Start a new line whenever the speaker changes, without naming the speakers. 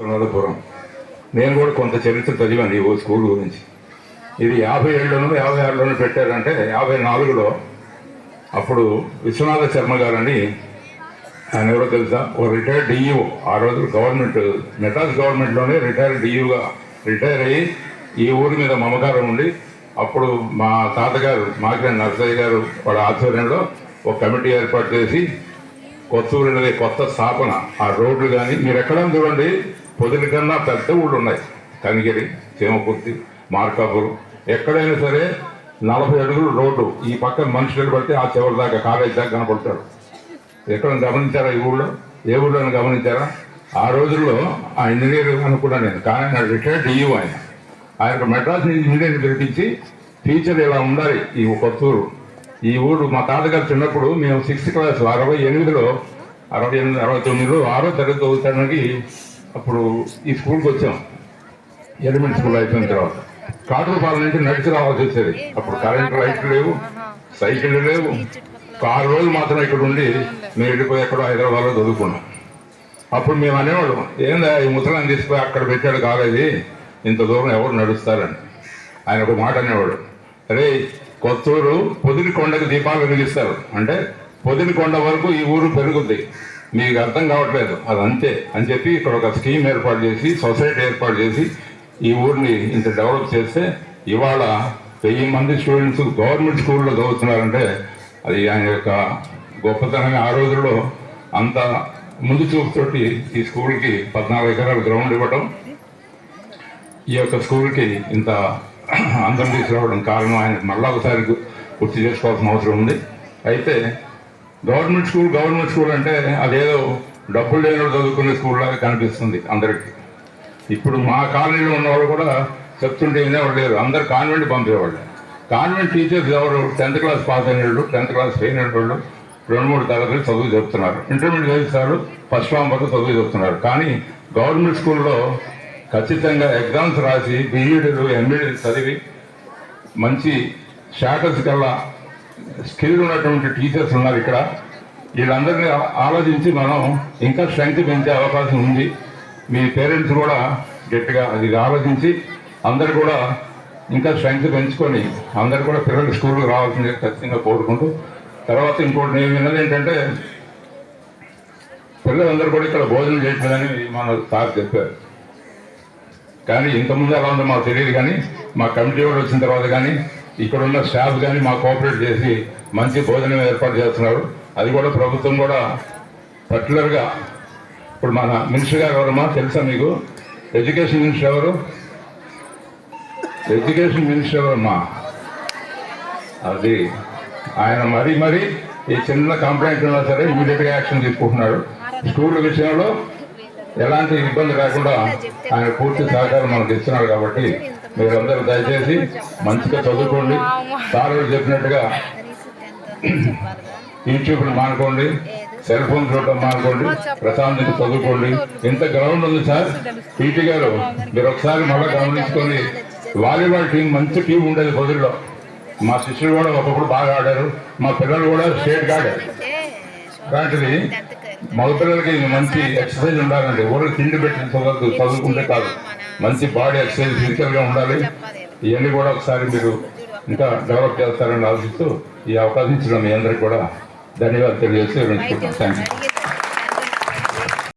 అనంతపురం నేను కూడా కొంత చరిత్ర చదివాను ఈ స్కూల్ గురించి. ఇది యాభై ఏళ్ళలోనూ యాభై ఆరులోనూ పెట్టారంటే యాభై నాలుగులో అప్పుడు విశ్వనాథ శర్మ గారని ఆయన ఎవరో తెలుసా? ఓ రిటైర్డ్ డిఈఓ ఆ రోజు గవర్నమెంట్ మెడ్రాస్ గవర్నమెంట్లోనే రిటైర్డ్ డిఈఓగా రిటైర్ అయ్యి ఈ ఊరి మీద మమకారం ఉండి అప్పుడు మా తాతగారు మాకిన నర్సయ్య గారు వాళ్ళ ఆధ్వర్యంలో ఒక కమిటీ ఏర్పాటు చేసి కొత్తూరు అనేది కొత్త స్థాపన. ఆ రోడ్లు కానీ మీరు ఎక్కడ చూడండి పొద్దుటి కన్నా పెద్ద ఊళ్ళు ఉన్నాయి. కనిగిరి చీమకుర్తి మార్కాపురం. ఎక్కడైనా సరే నలభై అడుగులు రోడ్డు. ఈ పక్కన మనుషులు పడితే ఆ చివరి దాకా కాలేజ్ దాకా కనపడతారు. ఎక్కడ గమనించారా ఈ ఊళ్ళో? ఏ ఊళ్ళో గమనించారా? ఆ రోజుల్లో ఆ ఇంజనీర్ అనుకున్నాను నేను. కానీ ఆయన రిటైర్డ్ డియూ ఆయన. ఆయన మెడ్రాస్ ఇంజనీరింగ్ పిలిపించి టీచర్ ఇలా ఉండాలి ఈ కొత్తూరు? ఈ ఊరు మా తాతగారు చిన్నప్పుడు మేము సిక్స్త్ క్లాస్ అరవై ఎనిమిదిలో అరవై ఎనిమిది అరవై తొమ్మిదిలో ఆరో తరగతి చదువుతానికి అప్పుడు ఈ స్కూల్కి వచ్చాం. ఎలిమెంట్ స్కూల్ అయిపోయిన తర్వాత. కాటూరుపాలెం నుంచి నడిచి రావాల్సి వచ్చేది. అప్పుడు కరెంట్ లైట్లు లేవు సైకిళ్ళు లేవు. ఆరు రోజులు మాత్రం ఇక్కడ ఉండి మేము వెళ్ళిపోయి ఎక్కడో హైదరాబాద్లో చదువుకున్నాం. అప్పుడు మేము అనేవాళ్ళం ఏందా ఈ ముసలాన్ని తీసుకుపోయి అక్కడ పెట్టాడు కాలేజీ? ఇంత దూరం ఎవరు నడుస్తారని? ఆయన ఒక మాట అనేవాడు అరే కొత్తూరు పొదిలి కొండకు దీపాలు వెలిగిస్తారు. అంటే పొదిలి కొండ వరకు ఈ ఊరు పెరుగుద్ది. మీకు అర్థం కావట్లేదు. అది అంతే అని చెప్పి ఇక్కడ ఒక స్కీమ్ ఏర్పాటు చేసి సొసైటీ ఏర్పాటు చేసి ఈ ఊరిని ఇంత డెవలప్ చేస్తే ఇవాళ వెయ్యి మంది స్టూడెంట్స్ గవర్నమెంట్ స్కూల్లో చదువుతున్నారంటే అది ఆయన యొక్క గొప్పతనంగా ఆ రోజుల్లో అంత ముందు చూపుతోటి ఈ స్కూల్కి పద్నాలుగు ఎకరాల గ్రౌండ్ ఇవ్వటం ఈ యొక్క స్కూల్కి ఇంత అందరం తీసుకురావడం కారణం ఆయన మళ్ళా ఒకసారి గుర్తు చేసుకోవాల్సిన అవసరం ఉంది. అయితే గవర్నమెంట్ స్కూల్ గవర్నమెంట్ స్కూల్ అంటే అదేదో డబ్బులు లేని చదువుకునే స్కూల్ లాగా కనిపిస్తుంది అందరికీ. ఇప్పుడు మా కాలనీలో ఉన్నవాళ్ళు కూడా చెప్తుంటే వినేవాళ్ళు లేరు. అందరు కాన్వెంట్ పంపేవాళ్ళు. కాన్వెంట్ టీచర్స్ ఎవరు? టెన్త్ క్లాస్ పాస్ అయిన వాళ్ళు టెన్త్ క్లాస్ ఫెయిల్ అయిన వాళ్ళు రెండు మూడు తరగతులు చదువు చెప్తున్నారు. ఇంటర్మీడియట్ చదివిస్తారు ఫస్ట్ ఫామ్ వరకు చదువు చెప్తున్నారు. కానీ గవర్నమెంట్ స్కూల్లో ఖచ్చితంగా ఎగ్జామ్స్ రాసి బీఈడీలు ఎంఈడీలు చదివి మంచి స్టాటస్ కల్లా స్కిల్ ఉన్నటువంటి టీచర్స్ ఉన్నారు ఇక్కడ. వీళ్ళందరినీ ఆలోచించి మనం ఇంకా స్ట్రెంగ్త్ పెంచే అవకాశం ఉంది. మీ పేరెంట్స్ కూడా గట్టిగా అది ఆలోచించి అందరు కూడా ఇంకా స్ట్రెంగ్త్ పెంచుకొని అందరు కూడా పిల్లలు స్కూల్కి రావాల్సింది ఖచ్చితంగా కోరుకుంటూ తర్వాత ఇంకోటి నేను విన్నది ఏంటంటే పిల్లలందరూ కూడా ఇక్కడ భోజనం చేయట్లేదని మన సార్ చెప్పారు. కానీ ఇంతకుముందు ఎలా ఉందో మాకు తెలియదు కానీ మా కమిటీ వాళ్ళు వచ్చిన తర్వాత కానీ ఇక్కడ ఉన్న స్టాఫ్ కానీ మా కోఆపరేట్ చేసి మంచి భోజనం ఏర్పాటు చేస్తున్నారు. అది కూడా ప్రభుత్వం కూడా పర్టికులర్గా ఇప్పుడు మన మినిస్టర్ గారు ఎవరమ్మా తెలుసా మీకు? ఎడ్యుకేషన్ మినిస్టర్ ఎవరు? ఎడ్యుకేషన్ మినిస్టర్ ఎవరమ్మా? అది ఆయన మరీ మరీ ఈ చిన్న కంప్లైంట్ ఉన్నా సరే ఇమీడియట్గా యాక్షన్ తీసుకుంటున్నాడు. స్కూల్ విషయంలో ఎలాంటి ఇబ్బంది లేకుండా ఆయన పూర్తి సహకారం మనకు ఇస్తున్నాడు కాబట్టి మీరందరూ దయచేసి మంచిగా చదువుకోండి. సార్ చెప్పినట్టుగా యూట్యూబ్ని మానుకోండి సెల్ ఫోన్ చూడటం మానుకోండి ప్రశాంతంగా చదువుకోండి. ఇంత గ్రౌండ్ ఉంది సార్? పీటీ గారు మీరు ఒకసారి మళ్ళీ గమనించుకొని వాలీబాల్ టీం మంచి టీం ఉండేది పొదుల్లో మా శిష్యులు కూడా ఒకప్పుడు బాగా ఆడారు. మా పిల్లలు కూడా స్టేట్ ఆడారు అలాంటిది మగపిల్లలకి మంచి ఎక్సర్సైజ్ ఉండాలండి. ఊరికి తిండి పెట్టి చదువు చదువుకుంటే కాదు. మంచి బాడీ ఎక్సర్సైజ్ ఫిజికల్గా ఉండాలి. ఇవన్నీ కూడా ఒకసారి మీరు ఇంకా డెవలప్ చేస్తారని ఆలోచిస్తూ ఈ అవకాశం ఇచ్చిన మీ అందరికి కూడా ధన్యవాదాలు తెలియజేస్తూ థ్యాంక్ యూ